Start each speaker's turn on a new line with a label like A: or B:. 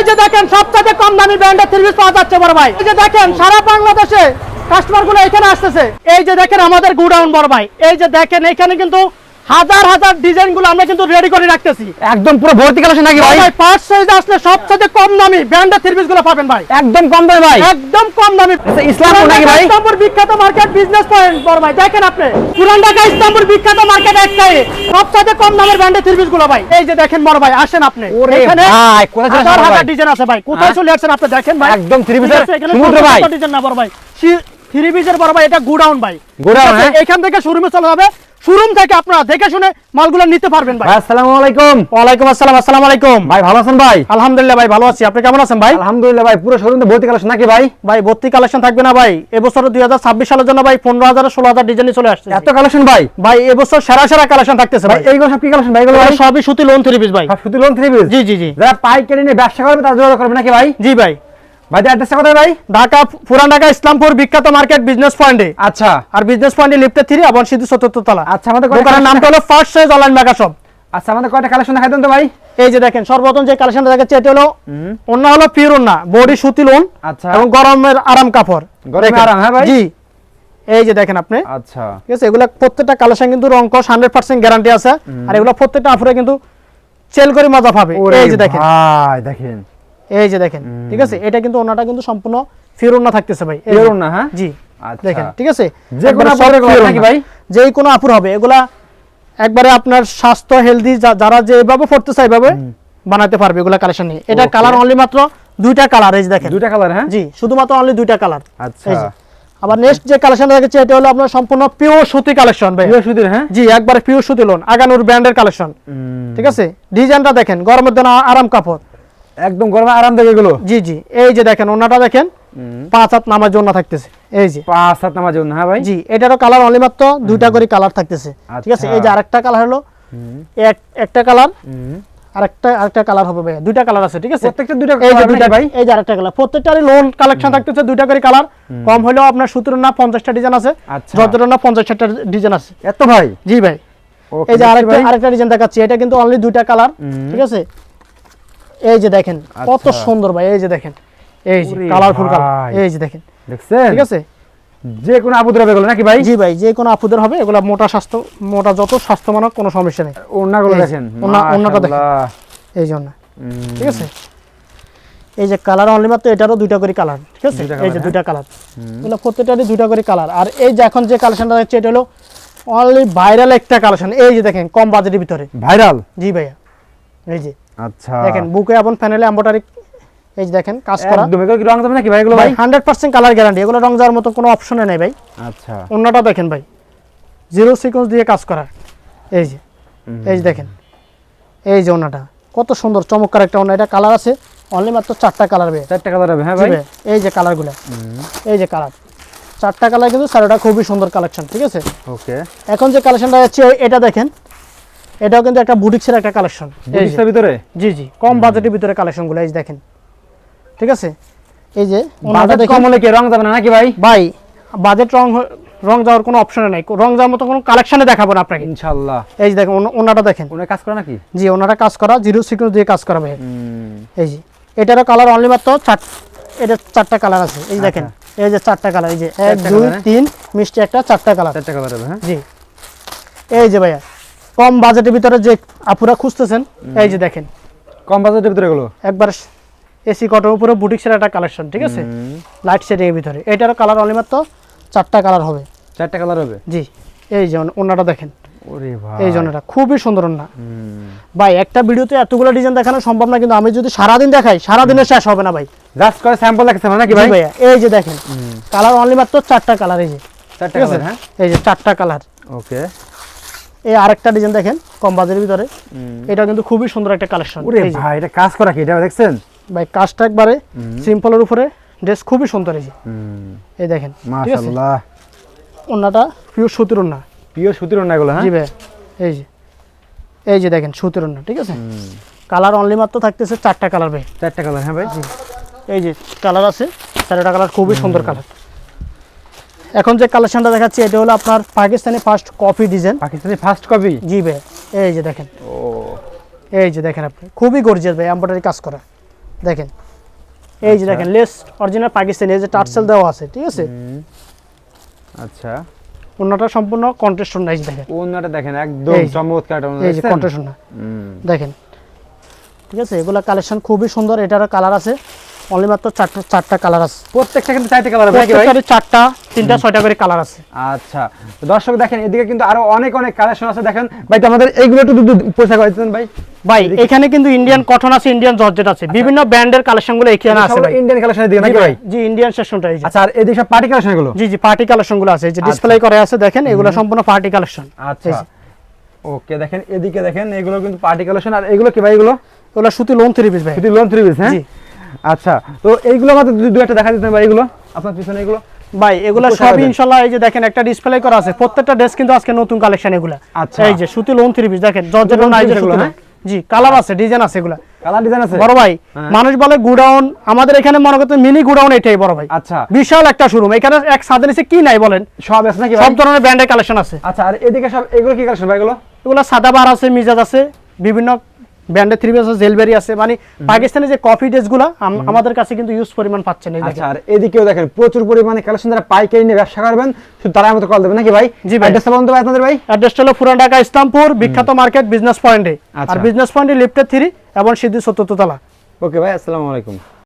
A: এই যে দেখেন সবচেয়ে কম দামি ব্র্যান্ডের থ্রি পিস পাওয়া যাচ্ছে বড় ভাই। এই যে দেখেন, সারা বাংলাদেশে কাস্টমারগুলো এখানে আসতেছে। এই যে দেখেন আমাদের গুডাউন বড় ভাই। এই যে দেখেন, এখানে কিন্তু হাজার হাজার ডিজাইনগুলো আমরা কিন্তু রেডি করে রাখতেছি।
B: একদম পুরো ভর্তি কালেকশন নাকি ভাই?
A: ভাই পার্ট সাইজ আসলে সবচেয়ে কম দামি ব্র্যান্ডের থ্রি পিসগুলো পাবেন ভাই।
B: একদম কম দামে ভাই।
A: একদম কম দামি।
B: আচ্ছা, ইসলামপুর নাকি ভাই?
A: ইসলামপুর বিখ্যাত মার্কেট বিজনেস পয়েন্ট বড় ভাই দেখেন আপনি। পুরান ঢাকা ইসলামপুর বিখ্যাত মার্কেট একটাই। সবচেয়ে কম দামের ব্র্যান্ডের থ্রি পিসগুলো ভাই। এই যে দেখেন বড় ভাই আসেন আপনি। এখানে হাজার হাজার ডিজাইন আছে ভাই। কোথায়
B: হ্যাঁ?
A: চলে আসছেন আপনি দেখেন ভাই।
B: একদম
A: আছে, এখানে
B: সমুদ্র ভাই।
A: ডিজাইন না বড় ভাই। থ্রি পিসের বড় ভাই এটা গুডাউন ভাই। আছে,
B: হ্যাঁ?
A: এখান থেকে শোরুমে চলে যাবে। শোরুম থেকে আপনারা দেখে শুনে মালগুলো নিতে পারবেন ভাই।
B: আসসালামু আলাইকুম।
A: ওয়ালাইকুম আসসালাম আসসালামু আলাইকুম।
B: ভাই ভালো আছেন ভাই?
A: আলহামদুলিল্লাহ ভাই ভালো আছি। আপনি কেমন আছেন ভাই?
B: আলহামদুলিল্লাহ ভাই পুরো শোরুম ভর্তি কালেকশন নাকি ভাই?
A: ভাই ভর্তি কালেকশন থাকবে না ভাই। এবছর দুই হাজার ছাব্বিশ সালের জন্য ভাই পনেরো হাজার ষোলো হাজার ডিজাইন চলে আসছে
B: এত কালেকশন ভাই?
A: ভাই এবছর সেরা সেরা কালেকশন থাকতেছে
B: ভাই এইগুলো সব কি কালেকশন ভাই এগুলো
A: সবই সুতি লোন থ্রি পিস ভাই।
B: শুধু লোন থ্রি পিস
A: জি জি জি।
B: যারা পাইকারি নিয়ে ব্যবসা করবে তারা যোগাযোগ করবে নাকি ভাই?
A: জি ভাই।
B: ভাই অ্যাড্রেসটা কোথায় ভাই
A: ঢাকা পুরান ঢাকা ইসলামপুর বিখ্যাত মার্কেট বিজনেস পয়েন্টে।
B: আচ্ছা।
A: আর বিজনেস পয়েন্টে লিফটে থ্রি চতুর্থ তলা।
B: আচ্ছা আমাদের
A: দোকানের নামটা হলো first size online mega shop
B: আচ্ছা আমাদের কয়টা কালেকশন দেখাই দেন তো ভাই?
A: এই যে দেখেন সর্বপ্রথম যে কালেকশনটা দেখাচ্ছে এটা হলো অন্য হলো পিওর বডি সুতি লোন
B: আচ্ছা।
A: এবং গরমের আরাম কাপড়।
B: গরমে
A: দেখেন।
B: আরাম, হ্যাঁ ভাই?
A: জি। এই যে দেখেন আপনি।
B: আচ্ছা।
A: ঠিক আছে এগুলো প্রত্যেকটা কালেকশন কিন্তু রংকশ হান্ড্রেড পার্সেন্ট গ্যারান্টি আছে। আর এগুলো প্রত্যেকটা আপুরে কিন্তু সেল করে মজা পাবে। এই যে দেখেন।
B: ভাই দেখেন।
A: এই যে দেখেন ঠিক আছে? এটা কিন্তু ওনাটা কিন্তু সম্পূর্ণ ফিরুন না থাকতেছে ভাই। যে।
B: ওড়না, হ্যাঁ?
A: জি
B: আচ্ছা।
A: দেখেন ঠিক আছে?
B: যে কোনো নাকি ভাই?
A: যে কোনো আপুর হবে এগুলা একবারে আপনার স্বাস্থ্য হেলদি যারা যেভাবে পড়তে চায় এভাবে বানাতে পারবে এগুলা কালেকশন নিয়ে। এটা কালার অনলি মাত্র দুইটা কালার এই যে দেখেন।
B: দুইটা কালার হ্যাঁ?
A: জি শুধুমাত্র অনলি দুইটা কালার
B: আচ্ছা।
A: যে। আবার নেক্সট যে কালেকশনটা দেখেছি এটা হলো আপনার সম্পূর্ণ পিওর সুতি কালেকশন ভাই।
B: প্রিয় সুধীর হ্যাঁ?
A: জি একবারে পিওর সুতি লোন আগানুর ব্র্যান্ডের কালেকশন ঠিক আছে? ডিজাইনটা দেখেন গরমের জন্য আরাম কাপড়।
B: একদম গরমে আরাম দেবে এগুলো?
A: জি জি। এই যে দেখেন ওনাটা দেখেন পাঁচ হাত নামার জন্য থাকতেছে। এই যে।
B: পাঁচ সাত নামার জন্য হ্যাঁ ভাই?
A: জি এটারও কালার অনলি মাত্র দুইটা করে কালার থাকতেছে। ঠিক আছে?
B: আচ্ছা।
A: এই যে আরেকটা কালার হলো এক একটা কালার আরেকটা আরেকটা কালার হবে ভাই দুইটা কালার আছে ঠিক আছে?
B: প্রত্যেকটা দুইটা
A: এই যে দুইটা
B: ভাই?
A: এই যে আরেকটা কালার প্রত্যেকটারই লোন কালেকশন থাকতেছে দুইটা করে কালার কম হলেও আপনার সতেরো না পঞ্চাশটা ডিজাইন আছে
B: আচ্ছা।
A: না ডিজাইন আছে।
B: এত ভাই?
A: জি ভাই। এই যে আরেকটা আরেকটা ডিজাইন দেখাচ্ছি। এটা কিন্তু অনলি দুইটা কালার ঠিক আছে? এই যে দেখেন কত
B: আচ্ছা।
A: সুন্দর ভাই এই যে দেখেন এই যে কালারফুল কালার এই যে দেখেন।
B: দেখছেন?
A: ঠিক আছে?
B: যে কোনো আপদ হবে এগুলো নাকি ভাই?
A: জি ভাই যে কোনো আপুদের হবে এগুলা মোটা স্বাস্থ্য মোটা যত স্বাস্থ্য মানক কোনো সমস্যা নেই। যে,
B: দেখেন।
A: ওড়না- ওড়নাটা দেখেন। এই জন্য। ঠিক আছে? এই যে কালার অনলি মাত্র এটারও দুইটা করে কালার ঠিক আছে? এই যে দুইটা কালার এগুলো প্রত্যেকটারই দুইটা করে কালার আর এই যে এখন যে কালেকশনটা দেখছে এটা হলো অনলি ভাইরাল একটা কালেকশন এই যে দেখেন কম বাজেটের ভিতরে।
B: ভাইরাল
A: জি ভাইয়া। এই যে
B: আচ্ছা।
A: দেখেন বুকে এবং প্যানেলে এম্বোটারি এই যে দেখেন কাজ করা।
B: একদম এগুলো কি রং যাবে নাকি ভাই? এগুলো
A: ভাই?
B: ভাই
A: হান্ড্রেড পার্সেন্ট কালার গ্যারান্টি এগুলো রং যাওয়ার মতো কোনো অপশনে নেই ভাই।
B: আচ্ছা।
A: অন্যটা দেখেন ভাই। জিরো সিকোয়েন্স দিয়ে কাজ করা এই যে এই যে দেখেন। এই যে ওনাটা। কত সুন্দর চমৎকার একটা ওনা। এটা কালার আছে অনলি মাত্র চারটা কালার ভাই
B: চারটা কালার হবে হ্যাঁ ভাই?
A: এই যে কালারগুলো এই যে কালার চারটা কালার কিন্তু চারটা খুবই সুন্দর কালেকশন ঠিক আছে?
B: ওকে
A: এখন যে কালেকশনটা যাচ্ছে এটা দেখেন। এটাও কিন্তু একটা বুটিক্সের একটা কালেকশন
B: বুটিক্সের ভিতরে?
A: জি জি কম বাজেটের ভিতরে কালেকশনগুলো এই দেখেন। ঠিক আছে? এই যে
B: বাজেট কম হলে কি রং যাবে না নাকি ভাই?
A: ভাই বাজেট রং রং যাওয়ার কোনো অপশনে নাই। রং যাওয়ার মতো কোনো কালেকশনে দেখাবো না আপনাকে।
B: ইনশাআল্লাহ
A: এই যে দেখেন ওনাটা দেখেন।
B: ওনার কাজ করে নাকি?
A: জি ওনাটা কাজ করা জিরো সিকোয়েন্স দিয়ে কাজ করা ভাই। এই যে এটারও কালার অনলি মাত্র চার এটা চারটা কালার আছে। এই দেখেন এই যে চারটা কালার এই যে এক দুই? তিন মিষ্টি একটা চারটা কালার
B: চারটা কালার হ্যাঁ?
A: জি। এই যে ভাইয়া কম বাজেটের ভিতরে যে আপুরা খুঁজতেছেন এই যে দেখেন।
B: কম বাজেটের ভিতরে এগুলো?
A: একবার এসি কটন উপরে বুটিক্সের একটা কালেকশন ঠিক আছে? লাইট শেডের ভিতরে। এটারও কালার অনলি মাত্র চারটা কালার হবে।
B: চারটা কালার হবে?
A: জি এই যে ওনাটা দেখেন। এই জন্যটা খুবই সুন্দর না ভাই একটা ভিডিওতে এতগুলো ডিজাইন দেখানো সম্ভব না কিন্তু আমি যদি সারাদিন দেখাই সারাদিনে শেষ হবে না ভাই।
B: জাস্ট করে স্যাম্পল লাগছে নাকি ভাই?
A: ভাইয়া এই যে দেখেন। কালার অনলি মাত্র চারটা কালার এই যে।
B: চারটা কালার হ্যাঁ?
A: এই যে চারটা কালার।
B: ওকে
A: এই আরেকটা ডিজাইন দেখেন কম বাজারের ভিতরে। এটা কিন্তু খুবই সুন্দর একটা কালেকশন
B: ওরে ভাই এটা কাজ করা কি? এটা দেখছেন?
A: ভাই কাজটা একবারে সিম্পলের উপরে ড্রেস খুবই সুন্দর এই। এই দেখেন
B: মাশাআল্লাহ।
A: ওনাটা পিওর সুতির ওন্না।
B: প্রিয় সুতির ওড়না এগুলো হ্যাঁ?
A: জি ভাই এই যে। এই যে দেখেন সুতির ওন্না ঠিক আছে? কালার অনলি মাত্র থাকতেছে চারটা কালার ভাই।
B: চারটা কালার হ্যাঁ ভাই? জি।
A: এই যে কালার আছে চারটা কালার খুবই সুন্দর কালার এখন যে কালেকশনটা দেখাচ্ছি এটা হলো আপনার Pakistani first copy design
B: Pakistani first copy
A: জি ভাই এই যে দেখেন।
B: ও।
A: এই যে দেখেন আপনি খুবই গর্জিয়াস ভাই এম্বয়ডারি কাজ করা। দেখেন এই যে
B: আচ্ছা।
A: দেখেন লেস অরিজিনাল পাকিস্তানি এই যে টার্সেল দেওয়া আছে ঠিক আছে?
B: আচ্ছা।
A: অন্যটা সম্পূর্ণ কন্টেস্ট এই যে দেখেন।
B: ওনাটা দেখেন একদম চমৎকার
A: এই যে
B: হুম,
A: দেখেন ঠিক আছে? এগুলা কালেকশন খুবই সুন্দর এটারও কালার আছে। অনলি মাত্র চারটা চারটা কালার আছে।
B: প্রত্যেকটা কিন্তু চাইতে কালার ভাই?
A: প্রত্যেকটারই চারটা তিনটা ছয়টা করে কালার আছে।
B: আচ্ছা তো দর্শক দেখেন এদিকে কিন্তু আরও অনেক অনেক কালেকশন আছে। দেখেন ভাই আমাদের এইগুলো একটু পোশাক হয়েছেন ভাই।
A: ভাই এখানে কিন্তু ইন্ডিয়ান কটন আছে ইন্ডিয়ান জর্জেট আছে। বিভিন্ন ব্র্যান্ডের এখানে আছে ভাই।
B: ইন্ডিয়ান কালেকশন দিকে নাকি ভাই?
A: জি ইন্ডিয়ান সেকশনটা এই
B: আচ্ছা আর এদিকে সব পার্টি কালেকশনগুলো
A: জি জি পার্টি কালেকশনগুলো আছে। এই যে ডিসপ্লে করে আছে দেখেন এগুলো সম্পূর্ণ পার্টি কালেকশন
B: আচ্ছা। ওকে দেখেন এদিকে দেখেন এগুলো কিন্তু পার্টি কালেকশন আর এগুলো কি ভাই এগুলো?
A: এগুলো সুতি লোন থ্রি পিস ভাই।
B: যদি লোন থ্রি পিস হ্যাঁ?
A: জি।
B: আচ্ছা তো এইগুলো আমাদের দু একটা দেখা দিতেন ভাই এগুলো? আপনার পিছনে এগুলো?
A: ভাই এগুলো সবই ইনশাআল্লাহ এই যে দেখেন একটা ডিসপ্লে করা আছে। প্রত্যেকটা ড্রেস কিন্তু আজকে নতুন কালেকশন এগুলা।
B: আচ্ছা।
A: এই যে সুতি লোন থ্রি পিস দেখেন জর্জেট সুতি
B: এগুলো,
A: loan। জি কালার আছে ডিজাইন আছে এগুলা।
B: কালার ডিজাইন আছে?
A: বড় ভাই
B: হ্যাঁ।
A: মানুষ বলে গুডাউন আমাদের এখানে মনে করতে মিনি গুডাউন এটাই বড় ভাই।
B: আচ্ছা।
A: বিশাল একটা শোরুম এখানে এক সাথে নিচে কি নাই বলেন?
B: সব আছে নাকি
A: সব ধরনের ব্র্যান্ডের কালেকশন আছে।
B: আচ্ছা আর এদিকে সব এগুলো কি কালেকশন ভাই এগুলো?
A: এগুলো সাদা বার আছে মিজাজ আছে বিভিন্ন ব্র্যান্ডের থ্রি পিস আছে জেলবেরি আছে মানে পাকিস্তানে যে কফি ড্রেসগুলো আমাদের কাছে কিন্তু ইউজ পরিমাণ পাচ্ছেন এই
B: আচ্ছা আর এদিকেও দেখেন প্রচুর পরিমাণে কালেকশন যারা পাইকারি নিয়ে ব্যবসা করবেন শুধু তারা আমাদের কল দেবেন নাকি ভাই?
A: জি ভাই।
B: অ্যাড্রেসটা বলুন তো ভাই আপনাদের ভাই।
A: অ্যাড্রেসটা হলো পুরান ঢাকা ইসলামপুর বিখ্যাত মার্কেট বিজনেস পয়েন্টে আর। বিজনেস পয়েন্টে লিফটের থ্রি এবং সিদ্ধি সত্তর তলা।
B: ওকে ভাই আসসালামু আলাইকুম।